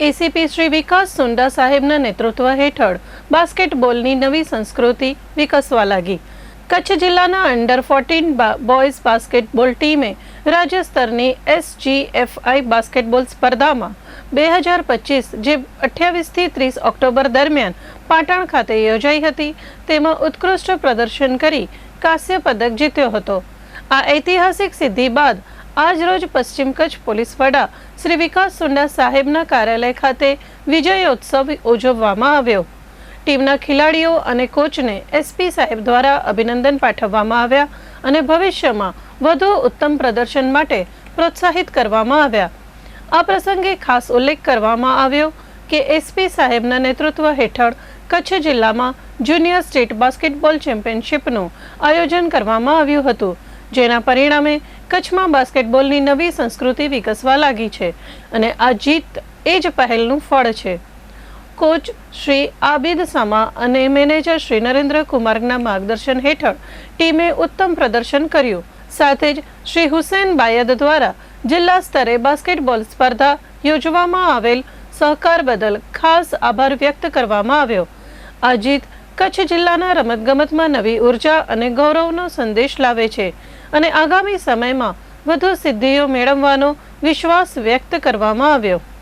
ACP Shri વિકાસ સુંડા સાહેબના નેતૃત્વ હેઠળ બાસ્કેટબોલની નવી સંસ્કૃતિ વિકસવા લાગી. કચ્છ જિલ્લાના અંડર ફોર્ટીન બોયઝ બાસ્કેટબોલ ટીમે રાજ્ય સ્તરની એસજીએફઆઈ બાસ્કેટબોલ સ્પર્ધામાં બે હજાર પચીસ જે અઠ્યાવીસથી ત્રીસ ઓક્ટોબર દરમિયાન પાટણ ખાતે યોજાઈ હતી, તેમાં ઉત્કૃષ્ટ પ્રદર્શન કરી કાંસ્ય પદક જીત્યો હતો. આ ઐતિહાસિક સિદ્ધિ બાદ આજરોજ પશ્ચિમ કચ્છ પોલીસ વડા શ્રી વિકાસ સુંડા સાહેબના કાર્યાલય ખાતે વિજયોત્સવ ઉજવવામાં આવ્યો. ટીમના ખેલાડીઓ અને કોચને એસપી સાહેબ દ્વારા અભિનંદન પાઠવવામાં આવ્યા અને ભવિષ્યમાં વધુ ઉત્તમ પ્રદર્શન માટે પ્રોત્સાહિત કરવામાં આવ્યા. આ પ્રસંગે ખાસ ઉલ્લેખ કરવામાં આવ્યો કે એસપી સાહેબના નેતૃત્વ હેઠળ કચ્છ જિલ્લામાં જુનિયર સ્ટેટ બાસ્કેટબોલ ચેમ્પિયનશિપનું આયોજન કરવામાં આવ્યું હતું. જેના પરિણામે કચ્છમાં બાસ્કેટબોલની નવી સંસ્કૃતિ વિકસવા લાગી છે અને આ જીત એ જ પહેલનું ફળ છે. કોચ શ્રી આબિદ સામા અને મેનેજર શ્રી નરેન્દ્ર કુમારના માર્ગદર્શન હેઠળ ટીમે ઉત્તમ પ્રદર્શન કર્યું. સાથે જ શ્રી હુસેન બાયદ દ્વારા જિલ્લા સ્તરે બાસ્કેટબોલ સ્પર્ધા યોજવામાં આવેલ સહકાર બદલ ખાસ આભાર વ્યક્ત કરવામાં આવ્યો. આ જીત કચ્છ જિલ્લાના રમતગમતમાં નવી ઊર્જા અને ગૌરવનો સંદેશ લાવે છે અને આગામી સમયમાં વધુ સિદ્ધિઓ મેળવવાનો વિશ્વાસ વ્યક્ત કરવામાં આવ્યો.